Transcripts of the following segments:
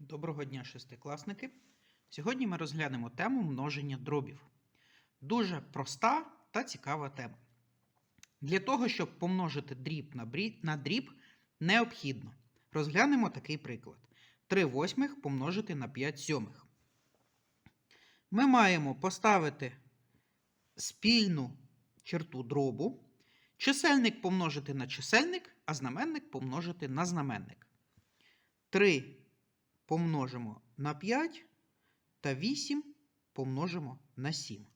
Доброго дня, шестикласники! Сьогодні ми розглянемо тему множення дробів. Дуже проста та цікава тема. Для того, щоб помножити дріб на, дріб, необхідно. Розглянемо такий приклад: 3 восьмих помножити на 5 сьомих. Ми маємо поставити спільну черту дробу, чисельник помножити на чисельник, а знаменник помножити на знаменник. 3 помножимо на 5 та 8 помножимо на 7.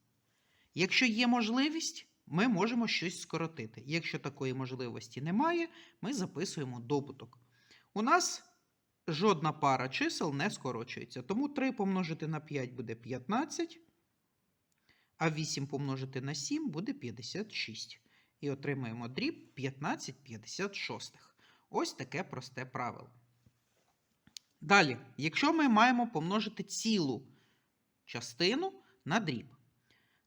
Якщо є можливість, ми можемо щось скоротити. Якщо такої можливості немає, ми записуємо добуток. У нас жодна пара чисел не скорочується. Тому 3 помножити на 5 буде 15, а 8 помножити на 7 буде 56. І отримаємо дріб 15 56. Ось таке просте правило. Далі, якщо ми маємо помножити цілу частину на дріб,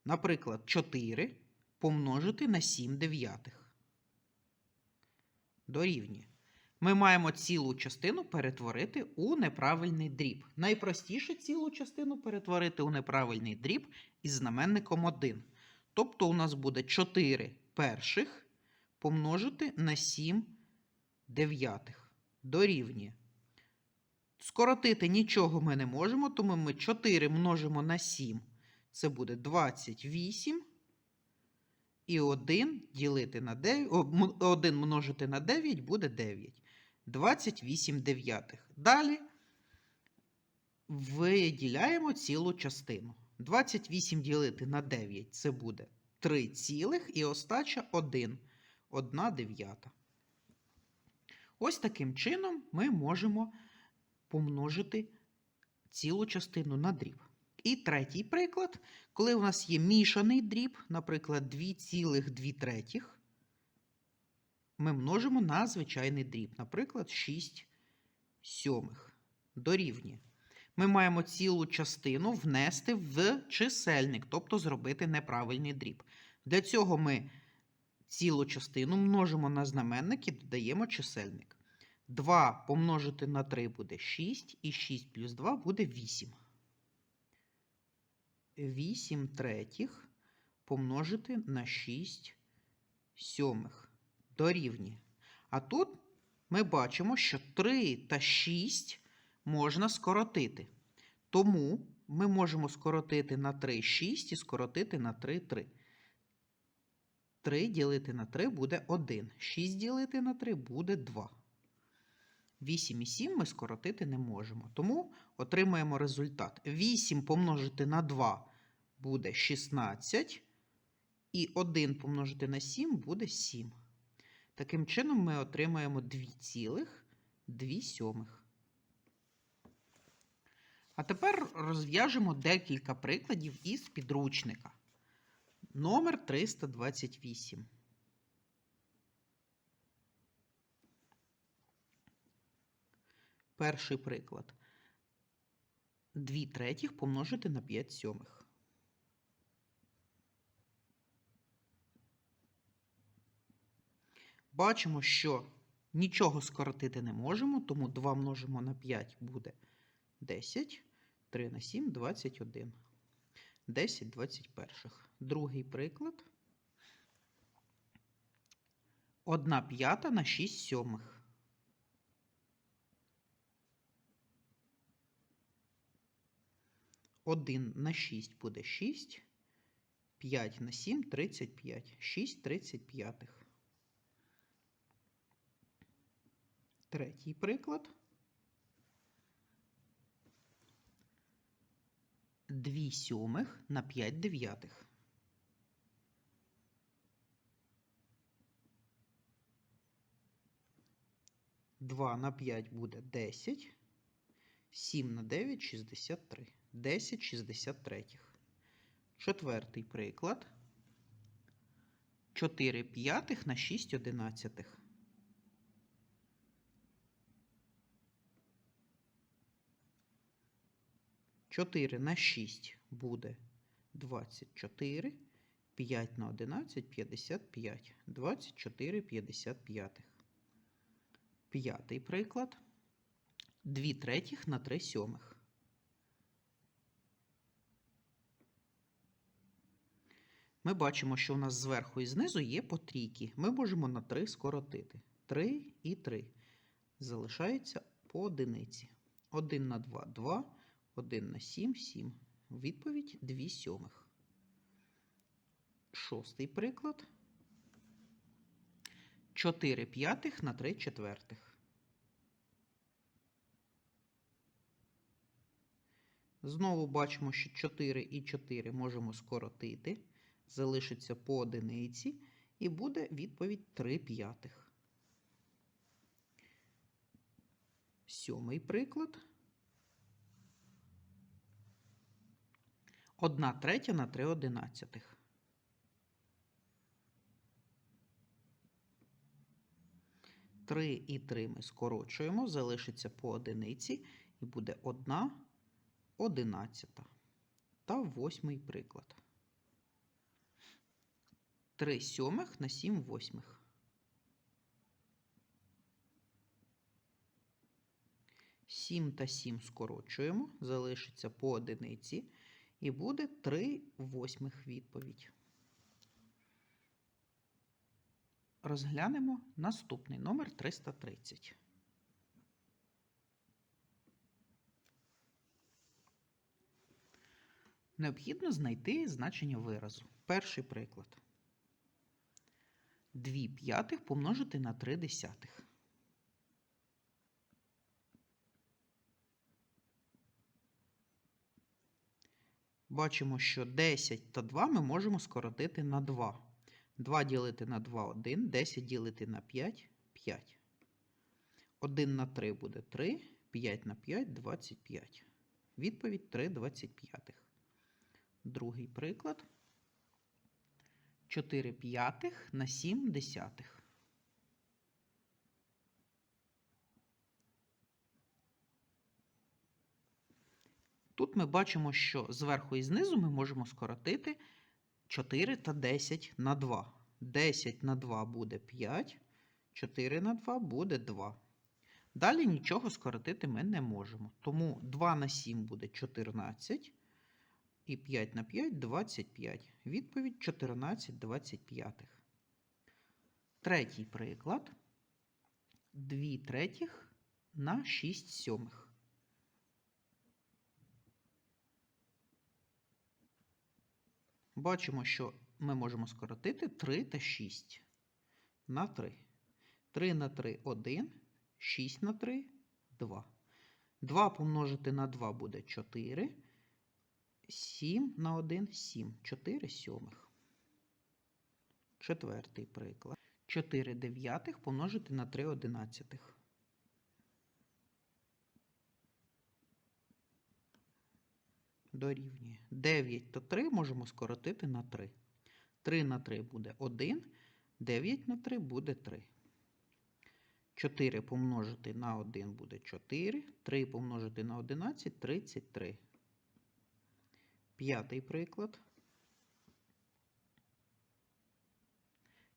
наприклад, 4 помножити на 7 дев'ятих. Дорівнює. Ми маємо цілу частину перетворити у неправильний дріб. Найпростіше цілу частину перетворити у неправильний дріб із знаменником 1. Тобто у нас буде 4 перших помножити на 7 дев'ятих. Дорівнює. Скоротити нічого ми не можемо, тому ми 4 множимо на 7. Це буде 28. І 1 ділити на 9, 1 множити на 9 буде 9. 28 дев'ятих. Далі виділяємо цілу частину. 28 ділити на 9 це буде 3 цілих і остача 1. 1 дев'ята. Ось таким чином ми можемо помножити цілу частину на дріб. І третій приклад, коли у нас є мішаний дріб, наприклад, 2,2 третіх, ми множимо на звичайний дріб, наприклад, 6 сьомих. Дорівнює. Ми маємо цілу частину внести в чисельник, тобто зробити неправильний дріб. Для цього ми цілу частину множимо на знаменник і додаємо чисельник. 2 помножити на 3 буде 6, і 6 плюс 2 буде 8. 8 третіх помножити на 6 сьомих дорівнює. А тут ми бачимо, що 3 та 6 можна скоротити. Тому ми можемо скоротити на 3 6 і скоротити на 3 3. 3 ділити на 3 буде 1. 6 ділити на 3 буде 2. 8 і 7 ми скоротити не можемо. Тому отримаємо результат. 8 помножити на 2 буде 16. І 1 помножити на 7 буде 7. Таким чином ми отримаємо 2,2 сьомих. А тепер розв'яжемо декілька прикладів із підручника. Номер 328. Перший приклад. 2 третіх помножити на 5 сьомих. Бачимо, що нічого скоротити не можемо, тому 2 множимо на 5 буде 10, 3 на 7 21. 10 21. Другий приклад. 1 п'ята на 6 сьомих. Один на 6 буде 6, 5 на 7 35, 6 35. Третій приклад. 2 сьомих на 5 дев'ятих. Два на 5 буде 10. 7 на 9 63. 10 63. Четвертий приклад. 4 п'ятих на 6 одинадцятих. Чотири на 6 буде 24. 5 на 11 55. 24 55. П'ятий приклад. 2 третіх на 3 сьомих. Ми бачимо, що у нас зверху і знизу є по трійки. Ми можемо на 3 скоротити. 3 і 3. Залишається по одиниці. 1 на 2 – 2, 1 на 7 – 7. Відповідь 2 сьомих. Шостий приклад. 4 п'ятих на 3 четвертих. Знову бачимо, що 4 і 4 можемо скоротити. Залишиться по одиниці. І буде відповідь 3 п'ятих. Сьомий приклад. 1 третя на 3 одинадцятих. Три і 3 ми скорочуємо, залишиться по одиниці, і буде 1 одинадцята. Та восьмий приклад. 3 сьомих на 7 восьмих. Сім та 7 скорочуємо, залишиться по одиниці, і буде 3 восьмих відповідь. Розглянемо наступний номер 330. Необхідно знайти значення виразу. Перший приклад. 2 п'ятих помножити на 3 десятих. Бачимо, що 10 та 2 ми можемо скоротити на 2. 2 ділити на 2 – 1, 10 ділити на 5 – 5. 1 на 3 буде 3, 5 на 5 – 25. Відповідь 3 25. Другий приклад. 4 п'ятих на 7 десятих. Тут ми бачимо, що зверху і знизу ми можемо скоротити 4 та 10 на 2. 10 на 2 буде 5, 4 на 2 буде 2. Далі нічого скоротити ми не можемо. Тому 2 на 7 буде 14. І 5 на 5 25. Відповідь 14 25. Третій приклад. 2 третіх на 6 сьомих. Бачимо, що ми можемо скоротити 3 та 6 на 3. 3 на 3 – 1, 6 на 3 – 2. 2 помножити на 2 буде 4. 7 на 1 – 7. 4 сьомих. Четвертий приклад. 4 дев'ятих помножити на 3 одинадцятих. Дорівнює. 9 та 3 можемо скоротити на 3. 3 на 3 буде 1, 9 на 3 буде 3. 4 помножити на 1 буде 4, 3 помножити на 11 – 33. П'ятий приклад.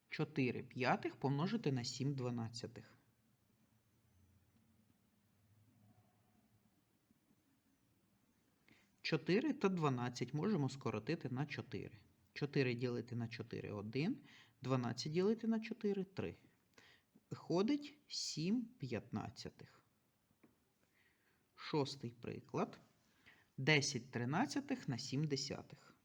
4 п'ятих помножити на 7 дванадцятих. Чотири та 12 можемо скоротити на 4. 4 ділити на 4 – 1. 12 ділити на 4 – 3. Виходить 7 п'ятнадцятих. Шостий приклад. 10 тринадцятих на 7 десятих.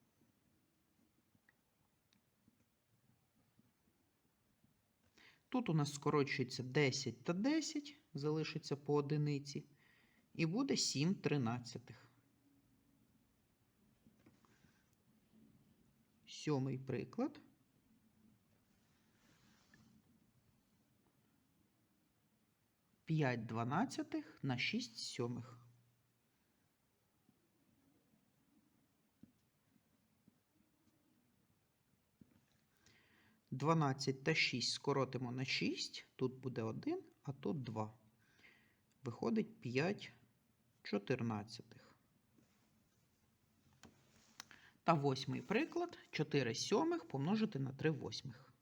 Тут у нас скорочується 10 та 10, залишиться по одиниці, і буде 7 тринадцятих. Сьомий приклад. П'ять дванадцятих на 6 сьомих. 12 та 6 скоротимо на 6. Тут буде 1, а тут 2. Виходить 5 чотирнадцятих. Та восьмий приклад 4 сьомих помножити на 3 восьмих.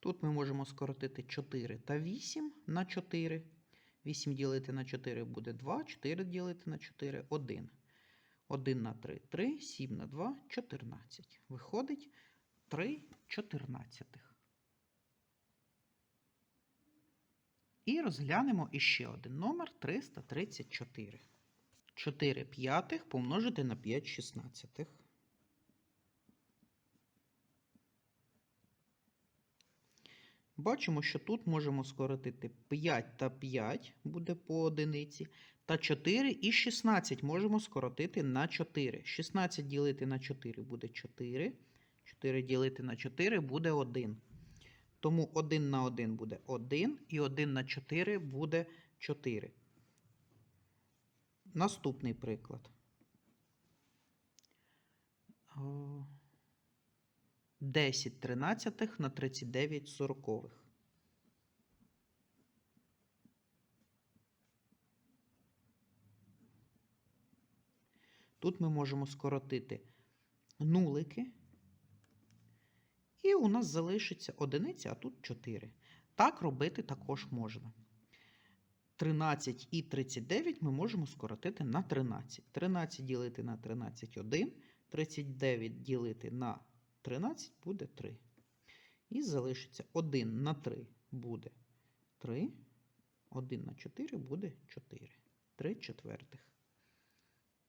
Тут ми можемо скоротити 4 та 8 на 4. 8 ділити на 4 буде 2, 4 ділити на 4 1. 1 на 3 3, 7 на 2 14. Виходить 3 чотирнадцятих. І розглянемо іще один номер 334. 4 п'ятих помножити на 5 шістнадцятих. Бачимо, що тут можемо скоротити 5 та 5 буде по одиниці. Та 4 і 16 можемо скоротити на 4. 16 ділити на 4 буде 4. 4 ділити на 4 буде 1. Тому 1 на 1 буде 1, і 1 на 4 буде 4. Наступний приклад. О, 10 тринадцятих на 39 сорокових. Тут ми можемо скоротити нулики. І у нас залишиться одиниця, а тут 4. Так робити також можна. 13 і 39 ми можемо скоротити на 13. 13 ділити на 13 1. 39 ділити на 13 буде 3. І залишиться 1 на 3 буде 3. 1 на 4 буде 4. 3 четвертих.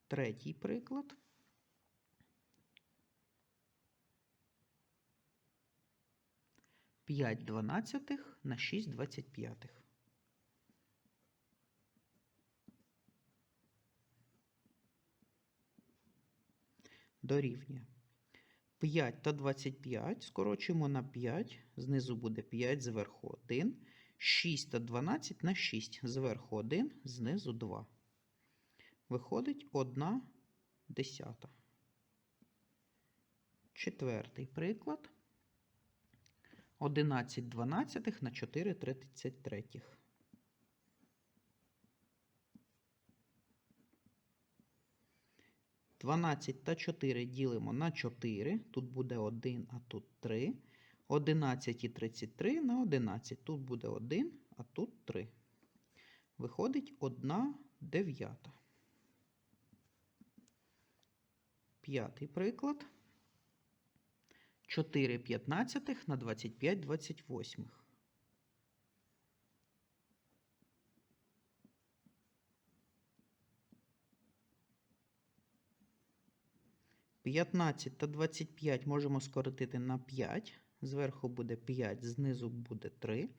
Третій приклад. П'ять дванадцятих на шість двадцять п'ятих. Дорівнює. 5 та 25 скорочуємо на 5, знизу буде 5, зверху 1, 6 та 12 на 6, зверху 1, знизу 2. Виходить 1 десята. Четвертий приклад. 11 дванадцятих на 4 тридцять третіх. 12 та 4 ділимо на 4, тут буде 1, а тут 3. 11 і 33 на 11. Тут буде 1, а тут 3. Виходить 1 дев'ята. П'ятий приклад. 4 п'ятнадцятих на 25 двадцять восьмих. 15 та 25 можемо скоротити на 5. Зверху буде 5, знизу буде 3.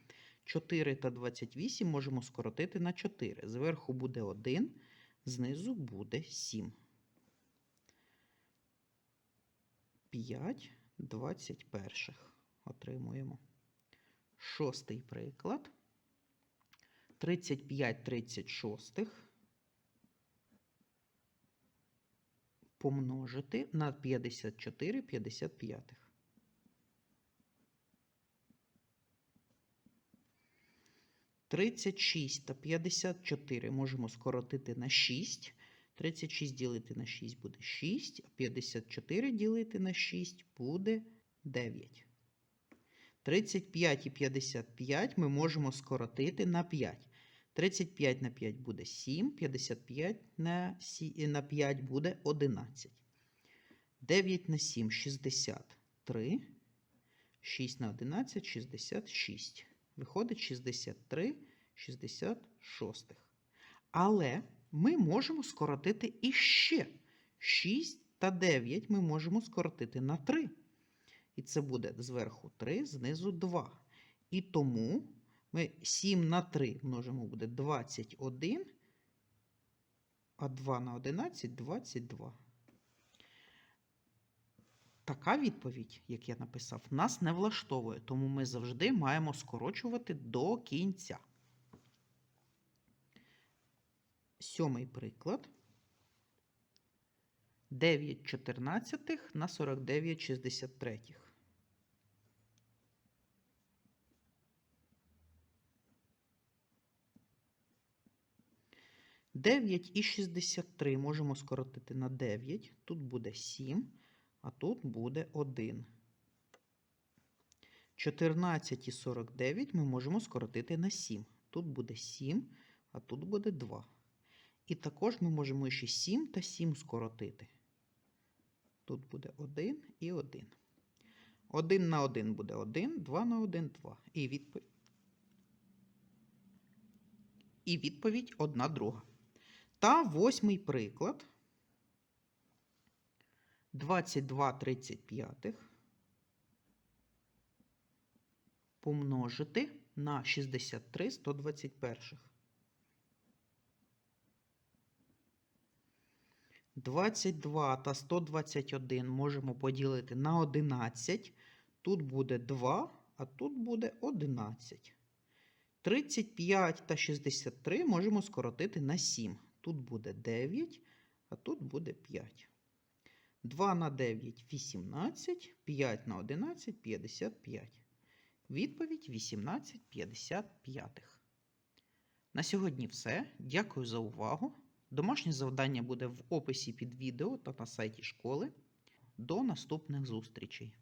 4 та 28 можемо скоротити на 4. Зверху буде 1, знизу буде 7. 5 21 отримуємо. Шостий приклад. 35 36 помножити на 54 55. Тридцять шість та 54 можемо скоротити на 6. 36 ділити на 6 буде 6, а 54 ділити на 6 буде 9. 35 і 55 ми можемо скоротити на 5. 35 на 5 буде 7, 55 на, 5 буде 11. 9 на 7 63. 6 на 11 66. Виходить 63 66. Але ми можемо скоротити іще. 6 та 9 ми можемо скоротити на 3. І це буде зверху 3, знизу 2. І тому ми 7 на 3 множимо буде 21, а 2 на 11 22. Така відповідь, як я написав, нас не влаштовує, тому ми завжди маємо скорочувати до кінця. Сьомий приклад. 9 чотирнадцятих на 49 шістдесяттретіх. Дев'ять і 63 можемо скоротити на 9. Тут буде 7, а тут буде 1. 14 і 49 ми можемо скоротити на 7. Тут буде 7, а тут буде 2. І також ми можемо ще 7 та 7 скоротити. Тут буде 1 і 1. 1 на 1 буде 1, 2 на 1 2. І відповідь, і відповідь одна друга. Та восьмий приклад. 22 35 помножити на 63 121. 22 та 121 можемо поділити на 11. Тут буде 2, а тут буде 11. 35 та 63 можемо скоротити на 7. Тут буде 9, а тут буде 5. 2 на 9 18, 5 на 11 55. Відповідь 18 55. На сьогодні все. Дякую за увагу. Домашнє завдання буде в описі під відео та на сайті школи. До наступних зустрічей!